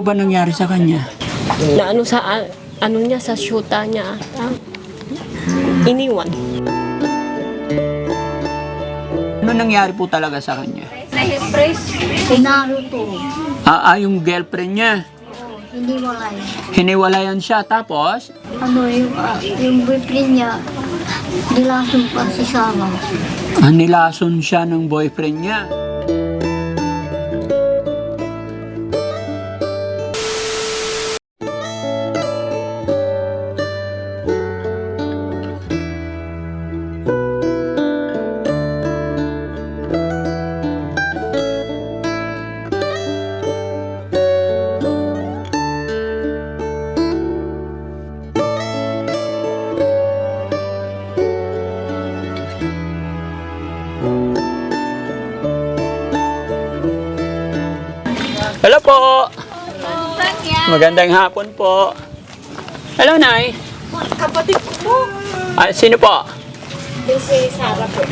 Ano po ba nangyari sa kanya? Na ano sa, ah, ano niya, sa syuta niya. ah, iniwan. Ano nangyari po talaga sa kanya? Pinalo to. Ah, ah, yung girlfriend niya. Hindi walay. Hiniwalayan siya tapos Ano yung, ah, yung boyfriend niya, nilason pa si Sarah. ah, nilason siya ng boyfriend niya. Hello po. Magandang hapon po. Hello, Nay. Kapatid ko po. Ah, sino po? Si Sarah po.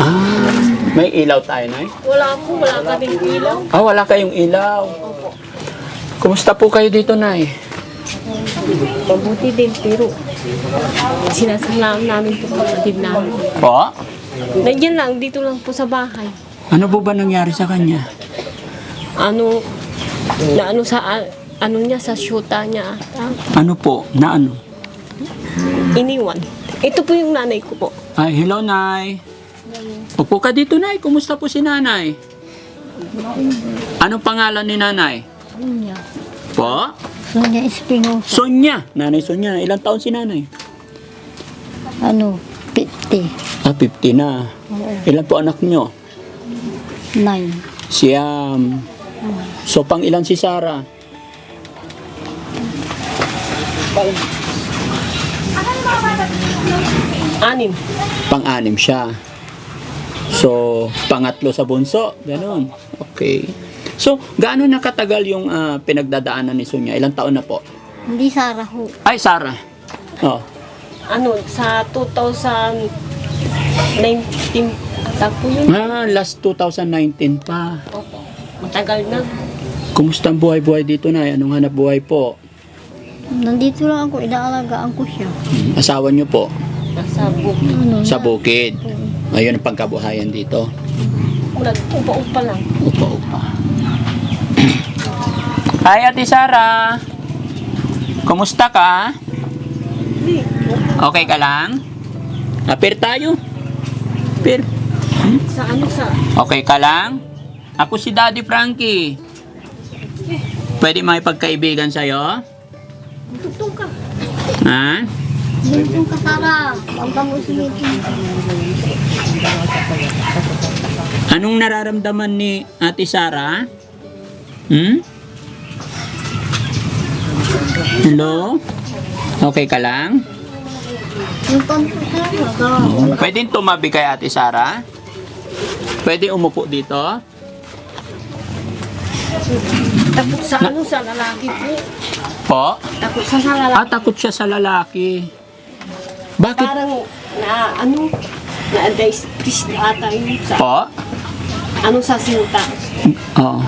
Ah, may ilaw tayo, Nay. Wala po, wala kaming ilaw. Ah, wala kayong ilaw. Kumusta po kayo dito, Nay? Mabuti din, pero sinasalam namin po kapatid namin. Po? Nandiyan lang, dito lang po sa bahay. Ano po ba nangyari sa kanya? Ano, na ano sa, ano niya, sa syuta niya. ah, Ano po? Na ano? iniwan. Ito po yung nanay ko po. Ay, hello, Nay. Upo ka dito, Nay. Kumusta po si Nanay? Anong pangalan ni Nanay? Sonia. Po? Sonia Espinosa. Sonya. Nanay Sonya. Ilang taon si Nanay? Ano, 50. Ah, 50 na. Oo, Ilan po anak nyo? 9. Siyam. So, pang ilan si Sarah? Anim. Pang-anim siya. So, pangatlo sa bunso. Ganon. Okay. So, gaano nakatagal yung ah, pinagdadaanan ni Sonya? Ilang taon na po? Hindi Sarah ho. Ay, Sarah. Oh. Ano, sa 2019, ata po yun. Ah, last 2019 pa. Opo. Matagal na. Kumusta ang buhay-buhay dito na? Anong hanap buhay po? Nandito lang ako, inaalagaan ko siya. Asawa niyo po? Nasa book. Ano, Sa na- bukid. Ayun ang pangkabuhayan dito. Nag-upa-upa lang. Upa-upa. Hi, Ate Sara. Kumusta ka? Okay ka lang? Apir tayo. Apir. Sa ano sa... Okay ka lang? Ako si Daddy Frankie. Pwede makipagkaibigan sa'yo? Tutong ka. Ha? Dito ka Sarah. Pampamusin Anong nararamdaman ni Ate Sara? Hmm? Hello? Okay ka lang? Pwede tumabi kay Ate Sara? Pwede umupo dito? Takot sa ano, sa lalaki po. Po? Takot sa sa lalaki. Ah, takot siya sa lalaki. Bakit? Parang na ano, na ata yun sa Po? ano sa sinta. Oo.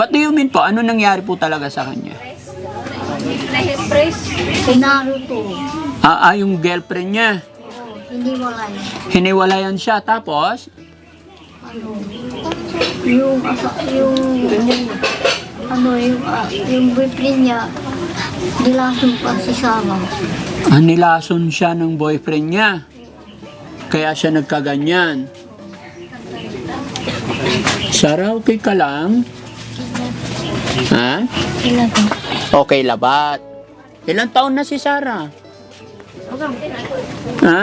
What do you mean po? Ano nangyari po talaga sa kanya? Pinalo to. Ah, ah yung girlfriend niya. Hindi walay. Hiniwalayan siya tapos? Ano, yung, asa, yung, ano, yung, ah, yung boyfriend niya, nilason pa si Sarah. Ah, nilason siya ng boyfriend niya. Kaya siya nagkaganyan. Sara, okay ka lang? Ha? Okay, labat. Ilang taon na si Sarah? Ha?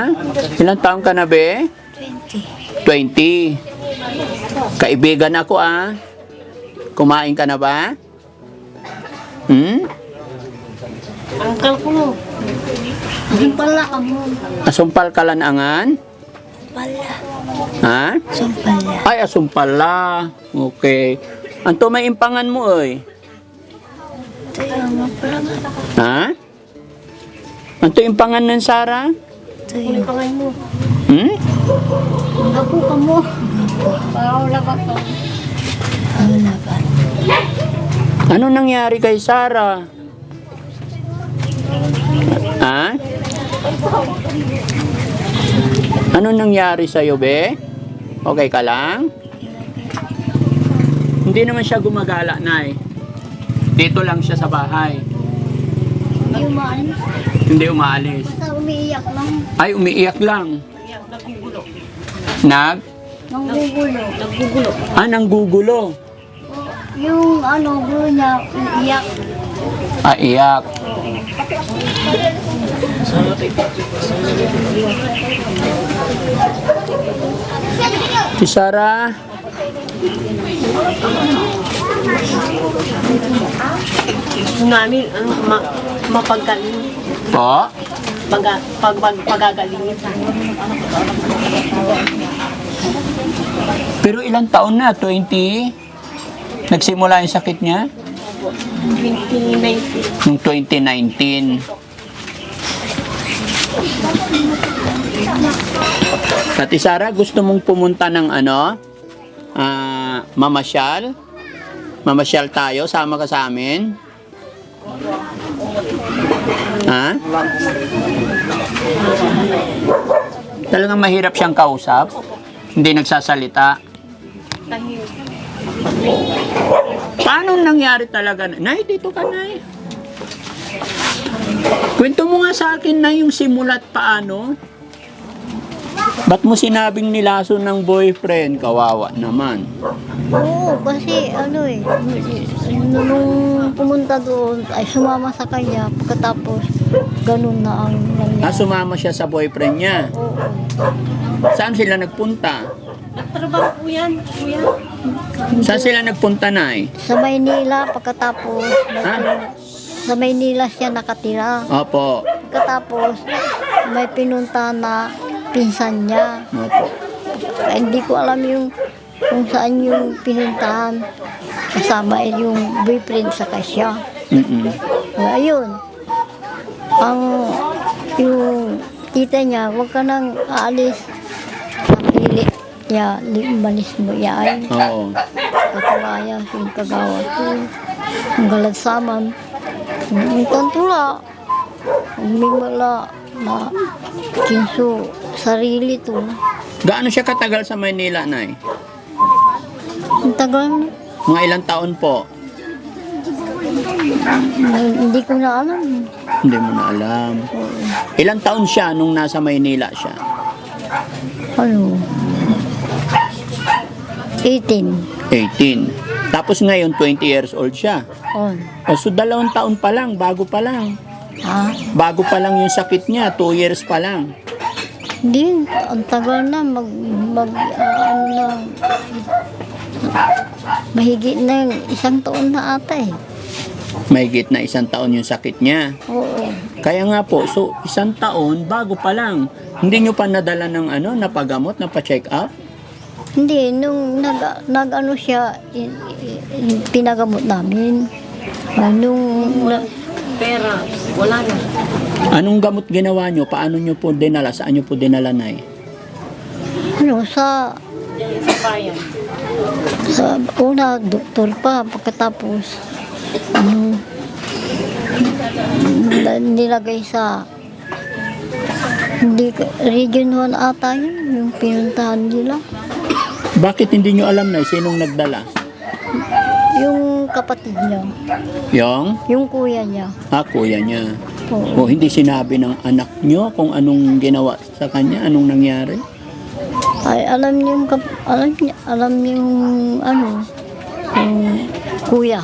Ilang taon ka na, be? 20. 20. Kaibigan ako, ah. Kumain ka na ba? Hmm? Angkal ko no. Yung pala ka mo. Asumpal ka lanangan? Pala. Ha? Sumpala. Ay, asumpala. Okay. Anto may impangan mo, oy. Ito yung pala. Ha? Anto impangan ng Sara? Ito yung. Pangay mo. Hmm? Ako ka mo. Parang wala ka. Wala ba? Ano nangyari kay Sarah? Ha? Ano nangyari sa'yo, be? Okay ka lang? Hindi naman siya gumagala, Nay. Dito lang siya sa bahay. Umaalis. Hindi umaalis. Basta umiiyak lang. Ay, umiiyak lang. Nag? Nanggugulo. Naggugulo. Ah, nanggugulo. Yung ano, gulo niya, umiiyak. Ah, iyak. Si Sarah, Gusto namin, ano, ma, mapagaling. po, Pag, pag, pag, pagagalingin pero ilang taon na? 20? Nagsimula yung sakit niya? 2019. Noong 2019. Pati Sarah, gusto mong pumunta ng ano? Ah, mamasyal? Mamasyal tayo, sama ka sa amin? Ha? Talagang mahirap siyang kausap? Hindi nagsasalita? Paano nangyari talaga? Nay, dito ka, Nay. Kwento mo nga sa akin na yung simulat paano. Ba't mo sinabing nilaso ng boyfriend? Kawawa naman. Oo, kasi ano eh, nung pumunta doon, ay sumama sa kanya, pagkatapos, ganun na ang Ah, nangyari. sumama siya sa boyfriend niya. Oo. Saan sila nagpunta? Nagtrabaho po yan, kuya. Saan sila nagpunta, Nay? Sa Maynila, pagkatapos, Ha? sa Maynila siya nakatira. Opo. Pagkatapos, may pinunta na pinsan niya. Opo. Kaya hindi ko alam yung kung saan yung pinuntahan. Kasama yung boyfriend sa siya. Mm-mm. Ayun. Ang yung tita niya, huwag ka nang aalis. Napili niya, limalis mo yan. Oo. Katalaya, yung kagawa to. Ang galadsaman. Ang tantula. Ang mimala na kinso sarili to. Gaano siya katagal sa Maynila, Nay? Ang tagal. Mga ilang taon po? Hindi ko na alam. Hindi mo na alam. Ilang taon siya nung nasa Maynila siya? Ano? 18. 18. Tapos ngayon, 20 years old siya. On. O, so, dalawang taon pa lang, bago pa lang. Ha? Bago pa lang yung sakit niya, 2 years pa lang. Hindi, ang tagal na mag, mag, ah, ano na, mahigit na yung isang taon na ata eh. Mahigit na isang taon yung sakit niya. Oo. Kaya nga po, so isang taon, bago pa lang. Hindi nyo pa nadala ng ano, napagamot, napacheck up? Hindi, nung nag, nag ano siya, in, in- pinagamot namin. Ah, nung, Pera, wala na. Anong gamot ginawa nyo? Paano nyo po dinala? Saan nyo po dinala na ano, sa, Sa bayan. sa una, doktor pa, pagkatapos, ano, nilagay sa, hindi, region 1 ata yun, yung pinuntahan nila. Bakit hindi nyo alam na sinong nagdala? Yung kapatid niya, Yung? yung kuya niya. Ah, kuya niya. Oo. O hindi sinabi ng anak nyo kung anong ginawa sa kanya, anong nangyari? Ay, alam niyo yung, kap- alam niya, alam niyo yung, ano, yung kuya.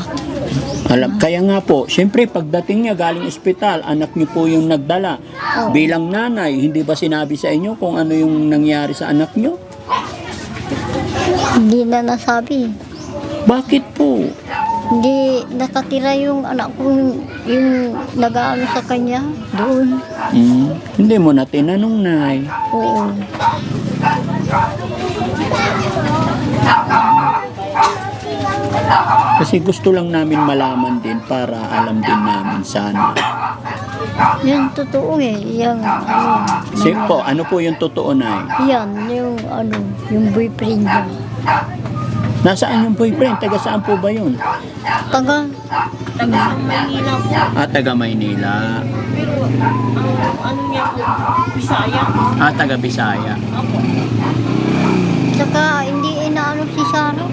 Alam, kaya nga po, syempre pagdating niya galing ospital, anak niyo po yung nagdala. Oo. Bilang nanay, hindi ba sinabi sa inyo kung ano yung nangyari sa anak niyo? Hindi na nasabi. Bakit po? Hindi nakatira yung anak ko, yung, nag-ano sa kanya, doon. Hmm, hindi mo na tinanong, Nay. Oo. Kasi gusto lang namin malaman din para alam din namin sana. Yan, totoo eh. Yan, ano, Kasi po, ano po yung totoo, Nay? yan, yung, ano, yung boyfriend niya. Nasaan yung boyfriend? Taga saan po ba yun? Taga, Taga sa Maynila po. Ah, taga Maynila. Pero ang ano niya po, Bisaya. Ah, taga Bisaya. Ako. saka hindi inaano si Sara.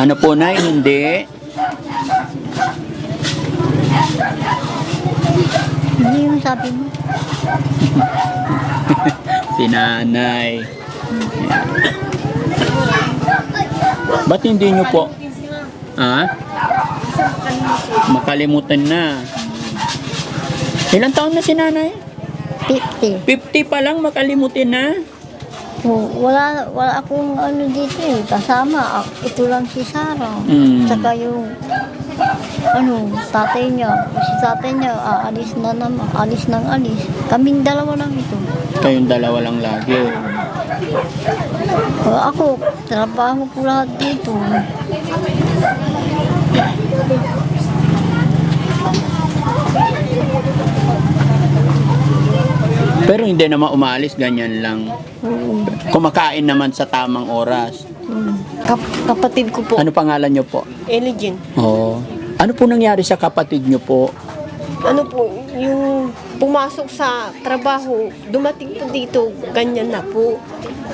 Ano po na hindi? Hindi yung sabi mo. Si nanay. Ba't hindi nyo po? Ah? Makalimutan na. Ilang taon na si nanay? 50. 50 pa lang makalimutin na? Oh, wala, wala akong ano dito eh, kasama. Ak- Ito lang si Sara. Mm. Saka yung, ano, tatay niya. Si tatay niya, aalis na naman. Alis ng alis. Kaming dalawa lang ito. Kayong dalawa lang lagi. O, ako, trabaho ko lahat dito. Pero hindi naman umalis, ganyan lang. Oo. Kumakain naman sa tamang oras. Mm. Kap- kapatid ko po, Ano pangalan nyo po? Eligin. Oh. Ano po nangyari sa kapatid nyo po? Ano po, yung pumasok sa trabaho, dumating po dito, ganyan na po.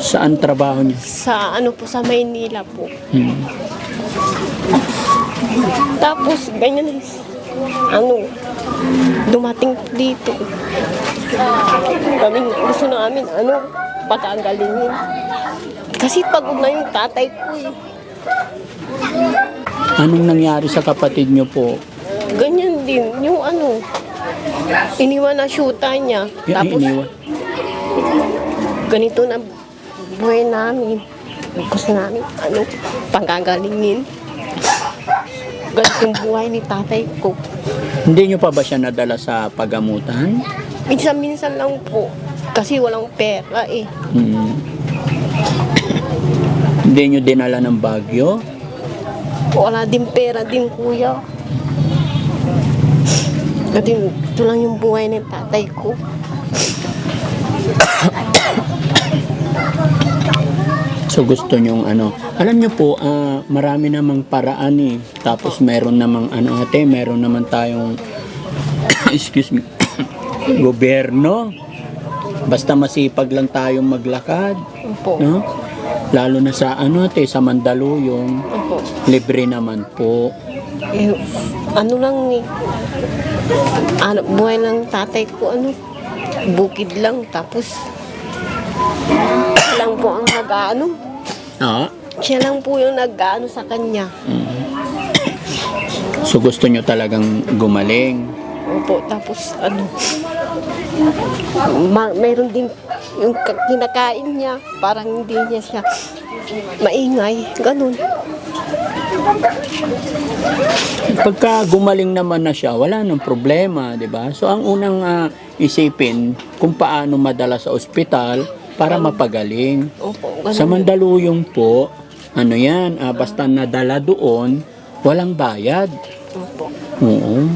Saan trabaho niya? Sa ano po, sa Maynila po. Hmm. Tapos, ganyan, ano, dumating po dito. Kami, gusto namin, ano, patagalingin. Kasi pagod na yung tatay ko eh. Anong nangyari sa kapatid nyo po? Ganyan din, yung ano, iniwan na syuta niya. Yan, Tapos, iniwan. ganito na buhay namin. Gusto namin, ano, pagagalingin. Ganito yung buhay ni tatay ko. Hindi nyo pa ba siya nadala sa pagamutan? Minsan-minsan lang po. Kasi walang pera eh. Hmm. Hindi nyo dinala ng bagyo? Wala din pera din kuya. Kasi ito lang yung buhay ng tatay ko. So gusto nyong ano. Alam nyo po, ah, marami namang paraan eh. Tapos meron namang ano ate, meron naman tayong excuse me, gobyerno. Basta masipag lang tayong maglakad, Opo. no? Lalo na sa ano ate, sa Mandaluyong, Opo. libre naman po. Eh, ano lang eh. Ano, buhay lang tatay ko, ano, bukid lang. Tapos, lang po ang nag-ano. Ah, Siya lang po yung nag-ano sa kanya. so gusto nyo talagang gumaling. Opo, tapos ano, ma- mayroon din yung ka- kinakain niya, parang hindi niya siya maingay, ganun. Pagka gumaling naman na siya, wala nang problema, 'di ba? So ang unang ah, isipin kung paano madala sa ospital para mapagaling. Opo. Sa Mandaluyong po, ano 'yan, ah, basta nadala doon, walang bayad. Opo. Oo.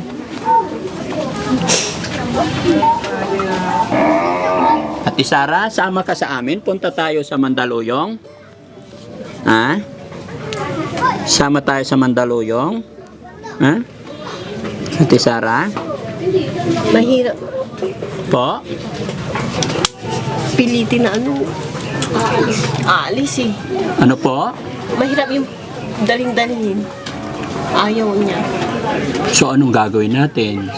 Ate Sara, sama ka sa amin. Punta tayo sa Mandaluyong. Ha? Sama tayo sa Mandaluyong. Ha? Ate Sara? Mahirap Po? pilitin na ano, aalis eh. Ano po? Mahirap yung daling-dalingin. Ayaw niya. So anong gagawin natin?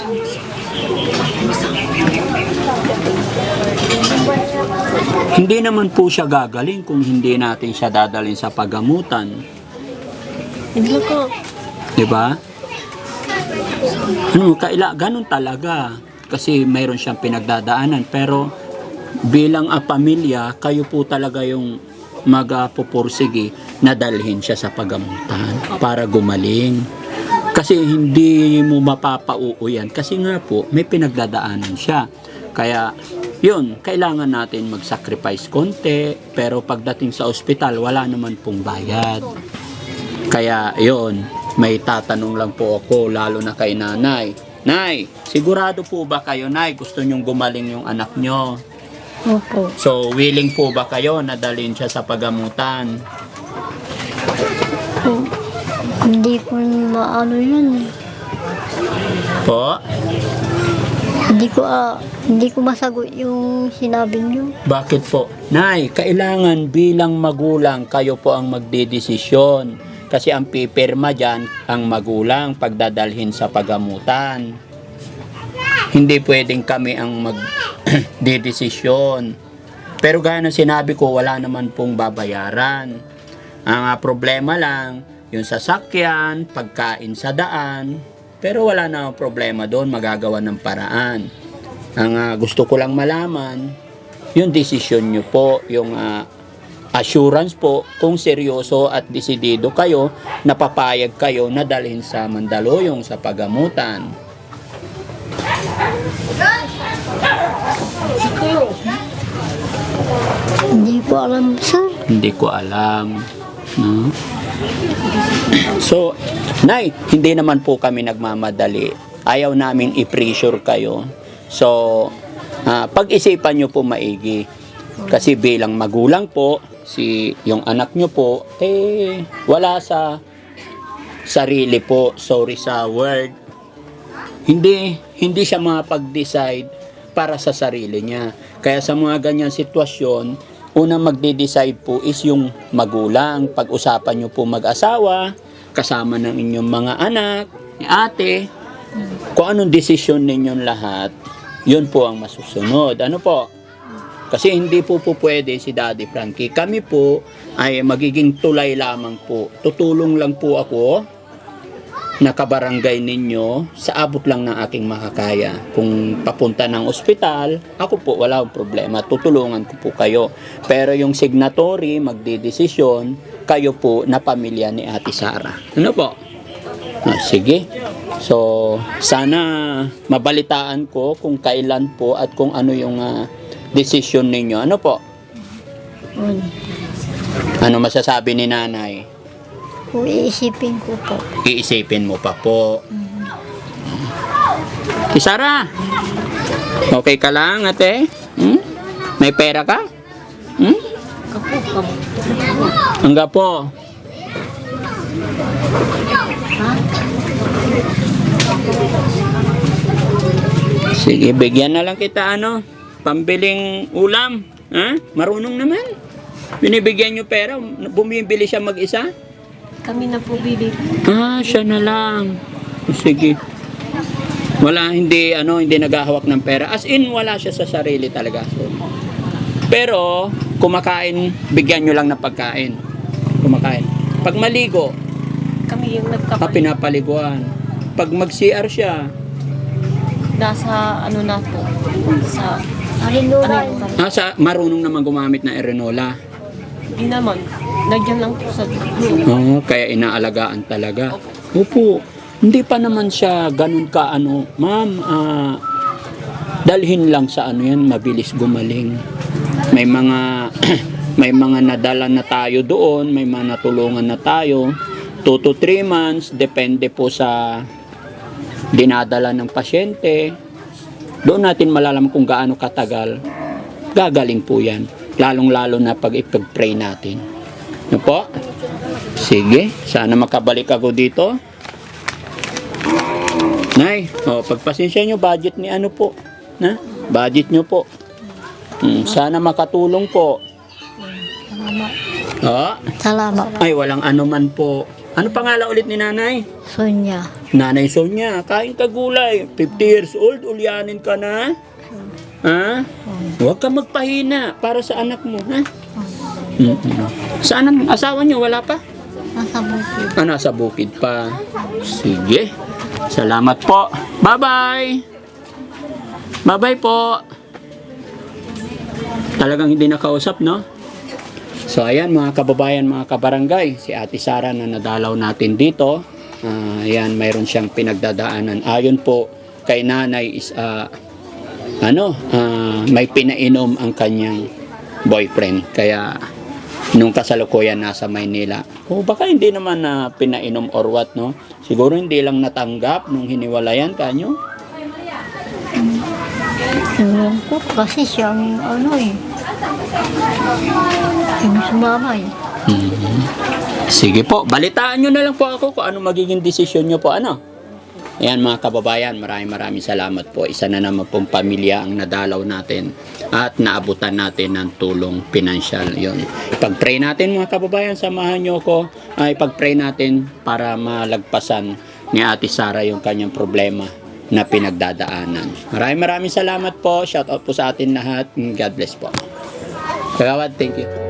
Hindi naman po siya gagaling kung hindi natin siya dadalhin sa pagamutan. Hindi ko, Di ba? Ano, kaila, ganun talaga. Kasi mayroon siyang pinagdadaanan. Pero bilang a pamilya, kayo po talaga yung magapupursige na dalhin siya sa pagamutan para gumaling. Kasi hindi mo mapapauo yan. Kasi nga po, may pinagdadaanan siya. Kaya, yun, kailangan natin mag-sacrifice konti. Pero pagdating sa ospital, wala naman pong bayad. Kaya, yun. may tatanong lang po ako, lalo na kay nanay. Nay, sigurado po ba kayo, Nay, gusto nyong gumaling yung anak nyo? Opo. So, willing po ba kayo na dalhin siya sa pagamutan? Hindi ko maano yun. Po? Hindi ko, ah, hindi ko masagot yung sinabi niyo. Bakit po? Nay, kailangan bilang magulang kayo po ang magdidesisyon. Kasi ang pipirma dyan, ang magulang pagdadalhin sa pagamutan. Hindi pwedeng kami ang magdidesisyon. Pero gaya sinabi ko, wala naman pong babayaran. Ang ah, problema lang, yung sasakyan, pagkain sa daan, pero wala na problema doon, magagawa ng paraan. Ang ah, gusto ko lang malaman, yung desisyon nyo po, yung ah, assurance po, kung seryoso at desidido kayo, napapayag kayo na dalhin sa Mandaluyong sa pagamutan. Hindi ko alam, sir. Hindi ko alam. No? So, Nay, hindi naman po kami nagmamadali. Ayaw namin i-pressure kayo. So, ah, pag-isipan nyo po maigi. Kasi bilang magulang po, si yung anak nyo po, eh, wala sa sarili po. Sorry sa word. Hindi, hindi siya makapag-decide para sa sarili niya. Kaya sa mga ganyan sitwasyon, unang magde-decide po is yung magulang. Pag-usapan nyo po mag-asawa, kasama ng inyong mga anak, ni ate, kung anong desisyon ninyong lahat, yun po ang masusunod. Ano po? Kasi hindi po po pwede si Daddy Frankie. Kami po ay magiging tulay lamang po. Tutulong lang po ako na kabarangay ninyo sa abot lang ng aking makakaya. Kung papunta ng ospital, ako po wala akong problema. Tutulungan ko po kayo. Pero yung signatory, magdidesisyon, kayo po na pamilya ni Ate Sara. Ano po? Ah, sige. So, sana mabalitaan ko kung kailan po at kung ano yung ah, decision ninyo. Ano po? Ano masasabi ni nanay? Kung iisipin ko po. Iisipin mo pa po. Si Sara, okay ka lang ate? Hmm? May pera ka? Hmm? Ang gapo. Sige, bigyan na lang kita ano, pambiling ulam. Ha? Marunong naman. Binibigyan nyo pera, bumibili siya mag-isa? Kami na po bibig. Ah, siya na lang. Sige. Wala, hindi, ano, hindi naghahawak ng pera. As in, wala siya sa sarili talaga. So, pero, kumakain, bigyan nyo lang ng pagkain. Kumakain. Pag maligo, Kami yung pa nagkapalit. pinapaliguan. Pag mag-CR siya, Nasa ano na po. Sa ano yung ah, sa, marunong naman gumamit ng erenola. Di naman. Nagyan lang po sa loob. Oo, kaya inaalagaan talaga. Opo. Hindi pa naman siya ganun ka ano, ma'am, ah, dalhin lang sa ano yan, mabilis gumaling. May mga may mga nadala na tayo doon, may mga natulungan na tayo. 2 to 3 months, depende po sa dinadala ng pasyente. Doon natin malalaman kung gaano katagal. Gagaling po yan. Lalong-lalo na pag ipag-pray natin. Ano po? Sige, sana makabalik ako dito. Nay, oh, pagpasensya nyo, budget ni ano po. Na? Budget nyo po. Hmm, sana makatulong po. Oh, salamat. ay, walang anuman po. Ano pangalan ulit ni nanay? Sonya. Nanay Sonia, kain ka gulay. 50 years old, ulyanin ka na. Ha? Huwag ka magpahina para sa anak mo, ha? Mm-mm. Saan ang asawa niyo? Wala pa? Nasa bukid. Ah, nasa bukid pa. Sige. Salamat po. Bye-bye. Bye-bye po. Talagang hindi nakausap, no? So, ayan mga kababayan, mga kabarangay. Si Ate Sara na nadalaw natin dito. Ah, ayan, mayroon siyang pinagdadaanan. Ayon po kay nanay is, ah, ano, ah, may pinainom ang kanyang boyfriend. Kaya, nung kasalukuyan nasa Maynila. O baka hindi naman na pinainom or what, no? Siguro hindi lang natanggap nung hiniwalayan kanyo. Ewan ko kasi siyang ano eh. Yung sumama eh. Mhm. Sige po, balitaan nyo na lang po ako kung ano magiging desisyon nyo po, ano? Ayan mga kababayan, maraming maraming salamat po. Isa na naman pong pamilya ang nadalaw natin at naabutan natin ng tulong pinansyal. Yun. Pag-pray natin mga kababayan, samahan nyo ko. Ay pag-pray natin para malagpasan ni Ate Sara yung kanyang problema na pinagdadaanan. Maraming maraming salamat po. Shout out po sa atin lahat. God bless po. Kagawad, thank you.